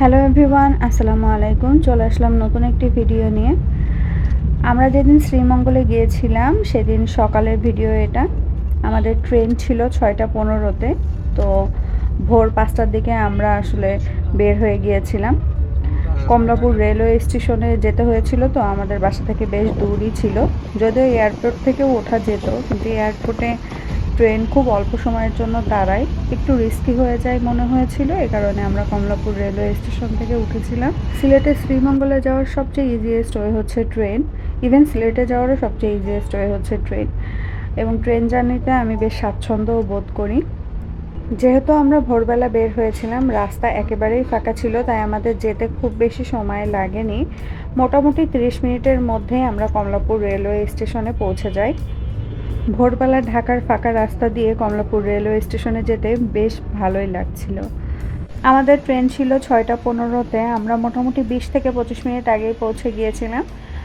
Hello everyone, আসসালামু আলাইকুম। চলে আসলাম নতুন একটি ভিডিও নিয়ে। আমরা যেদিন শ্রীমঙ্গলে গিয়েছিলাম, সেদিন সকালের ভিডিও এটা। আমাদের ট্রেন ছিল ছয়টা পনেরোতে, তো ভোর পাঁচটার দিকে আমরা আসলে বের হয়ে গিয়েছিলাম। কমলাপুর রেলওয়ে স্টেশনে যেতে হয়েছিল, তো আমাদের বাসা থেকে বেশ দূরই ছিল। যদিও এয়ারপোর্ট থেকেও ওঠা যেত, কিন্তু এয়ারপোর্টে ট্রেন খুব অল্প সময়ের জন্য দাঁড়ায়। একটু রিস্কি হয়ে যায় মনে হয়েছিল, এ কারণে আমরা কমলাপুর রেলওয়ে স্টেশন থেকে উঠেছিলাম। সিলেটে শ্রীমঙ্গলে যাওয়ার সবচেয়ে ইজিয়েস্ট ওয়ে হচ্ছে ট্রেন ইভেন সিলেটে যাওয়ারও সবচেয়ে ইজিয়েস্ট ওয়ে হচ্ছে ট্রেন এবং ট্রেন জার্নিতে আমি বেশ স্বাচ্ছন্দ্যও বোধ করি। যেহেতু আমরা ভোরবেলা বের হয়েছিলাম, রাস্তা একেবারেই ফাঁকা ছিল, তাই আমাদের যেতে খুব বেশি সময় লাগেনি। মোটামুটি 30 মিনিটের মধ্যেই আমরা কমলাপুর রেলওয়ে স্টেশনে পৌঁছে যাই। ভোরবেলা ঢাকার ফাঁকা রাস্তা দিয়ে কমলাপুর রেলওয়ে স্টেশনে যেতে বেশ ভালোই লাগছিল। আমাদের ট্রেন ছিল ছয়টা পনেরোতে, আমরা মোটামুটি বিশ থেকে পঁচিশ মিনিট আগেই পৌঁছে গিয়েছিলাম।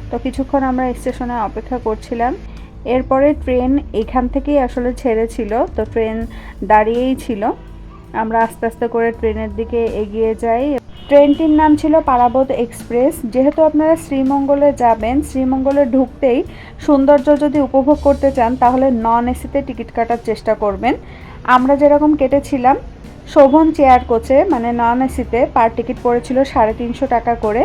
তো কিছুক্ষণ আমরা স্টেশনে অপেক্ষা করছিলাম। এরপরে ট্রেন এখান থেকেই আসলে ছেড়েছিল, তো ট্রেন দাঁড়িয়েই ছিল। আমরা আস্তে আস্তে করে ট্রেনের দিকে এগিয়ে যাই। ট্রেনটির নাম ছিল পারাবত এক্সপ্রেস। যেহেতু আপনারা শ্রীমঙ্গলে যাবেন, শ্রীমঙ্গলে ঢুকতেই সৌন্দর্য যদি উপভোগ করতে চান, তাহলে নন এসিতে টিকিট কাটার চেষ্টা করবেন। আমরা যেরকম কেটেছিলাম, শোভন চেয়ার কোচে মানে নন এসিতে পার টিকিট পড়েছিল সাড়ে তিনশো টাকা করে।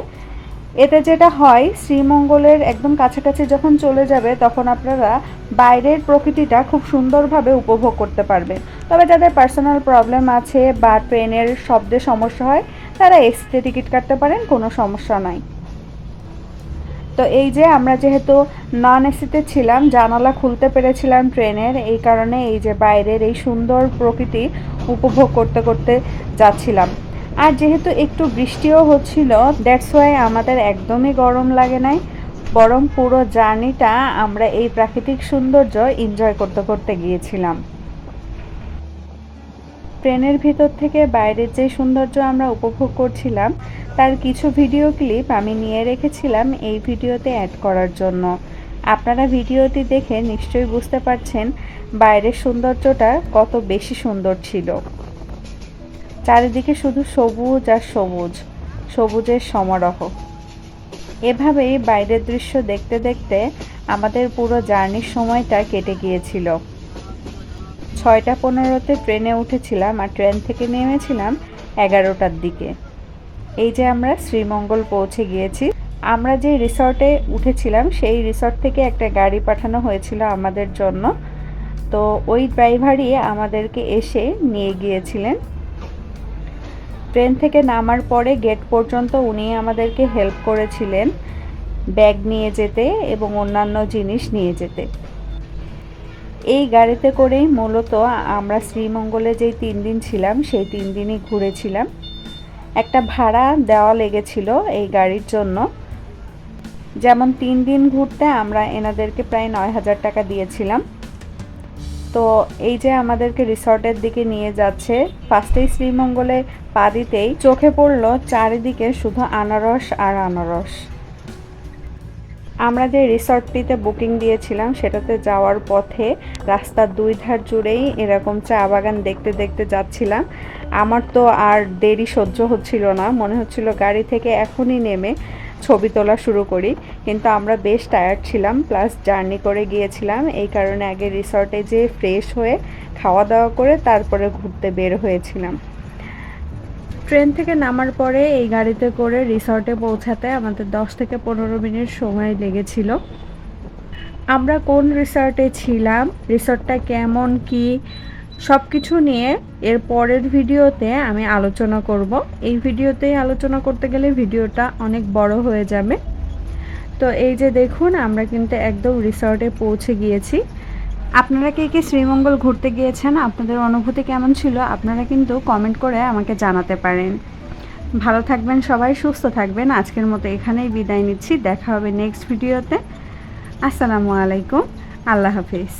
এতে যেটা হয়, শ্রীমঙ্গলের একদম কাছাকাছি যখন চলে যাবে, তখন আপনারা বাইরের প্রকৃতিটা খুব সুন্দরভাবে উপভোগ করতে পারবেন। তবে যাদের পার্সোনাল প্রবলেম আছে বা ট্রেনের শব্দে সমস্যা হয় তারা এসিতে টিকিট কাটতে পারেন, কোনো সমস্যা নাই। তো এই যে আমরা যেহেতু নন এসিতে ছিলাম, জানালা খুলতে পেরেছিলাম ট্রেনের, এই কারণে এই যে বাইরের এই সুন্দর প্রকৃতি উপভোগ করতে করতে যাচ্ছিলাম। আর যেহেতু একটু বৃষ্টিও হচ্ছিল দ্যাটস ওয়াই আমাদের একদমই গরম লাগে নাই, বরং পুরো জার্নিটা আমরা এই প্রাকৃতিক সৌন্দর্য এনজয় করতে করতে গিয়েছিলাম। ট্রেনের ভিতর থেকে বাইরের যে সৌন্দর্য আমরা উপভোগ করছিলাম, তার কিছু ভিডিও ক্লিপ আমি নিয়ে রেখেছিলাম এই ভিডিওতে অ্যাড করার জন্য। আপনারা ভিডিওটি দেখে নিশ্চয়ই বুঝতে পারছেন বাইরের সৌন্দর্যটা কত বেশি সুন্দর ছিল। চারিদিকে শুধু সবুজ আর সবুজ, সবুজের সমারোহ। এভাবেই বাইরের দৃশ্য দেখতে দেখতে আমাদের পুরো জার্নির সময়টা কেটে গিয়েছিল। ছয়টা পনেরোতে ট্রেনে উঠেছিলাম আর ট্রেন থেকে নেমেছিলাম এগারোটার দিকে। এই যে আমরা শ্রীমঙ্গল পৌঁছে গিয়েছি। আমরা যে রিসর্টে উঠেছিলাম, সেই রিসর্ট থেকে একটা গাড়ি পাঠানো হয়েছিল আমাদের জন্য। তো ওই ড্রাইভারই আমাদেরকে এসে নিয়ে গিয়েছিলেন। ট্রেন থেকে নামার পরে গেট পর্যন্ত উনি আমাদেরকে হেল্প করেছিলেন ব্যাগ নিয়ে যেতে এবং অন্যান্য জিনিস নিয়ে যেতে। এই গাড়িতে করেই মূলত আমরা শ্রীমঙ্গলে যেই তিন দিন ছিলাম, সেই তিন দিনই ঘুরেছিলাম। একটা ভাড়া দেওয়া লেগেছিল এই গাড়ির জন্য। যেমন তিন দিন ঘুরতে আমরা এনাদেরকে প্রায় নয় হাজার টাকা দিয়েছিলাম। তো এই যে আমাদেরকে রিসর্টের দিকে নিয়ে যাচ্ছে, ফার্স্টেই শ্রীমঙ্গলে পা দিতেই চোখে পড়ল চারিদিকে শুধু আনারস আর আনারস। আমরা যে রিসর্টটিতে বুকিং দিয়েছিলাম, সেটাতে যাওয়ার পথে রাস্তার দুই ধার জুড়েই এরকম চা বাগান দেখতে দেখতে যাচ্ছিলাম। আমার তো আর দেরি সহ্য হচ্ছিল না, মনে হচ্ছিল গাড়ি থেকে এখনই নেমে ছবি তোলা শুরু করি। কিন্তু আমরা বেশ টায়ার্ড ছিলাম প্লাস জার্নি করে গিয়েছিলাম। এই কারণে আগে রিসর্টে যেয়ে ফ্রেশ হয়ে খাওয়া দাওয়া করে তারপরে ঘুরতে বের হয়েছিলাম। ট্রেন থেকে নামার পরে এই গাড়িতে করে রিসর্টে পৌঁছাতে আমাদের দশ থেকে পনেরো মিনিট সময় লেগেছিল। আমরা কোন রিসর্টে ছিলাম, রিসর্টটা কেমন, কি সব কিছু নিয়ে এর পরের ভিডিওতে আমি আলোচনা করব। এই ভিডিওতেই আলোচনা করতে গেলে ভিডিওটা অনেক বড় হয়ে যাবে। তো এই যে দেখুন, আমরা কিন্তু একদম রিসর্টে পৌঁছে গিয়েছি। আপনারা কে কে শ্রীমঙ্গল ঘুরতে গিয়েছেন, আপনাদের অনুভূতি কেমন ছিল, আপনারা কিন্তু কমেন্ট করে আমাকে জানাতে পারেন। ভালো থাকবেন সবাই, সুস্থ থাকবেন। আজকের মতো এখানেই বিদায় নিচ্ছি। দেখা হবে নেক্সট ভিডিওতে আসসালামু আলাইকুম। আল্লাহ হাফিজ।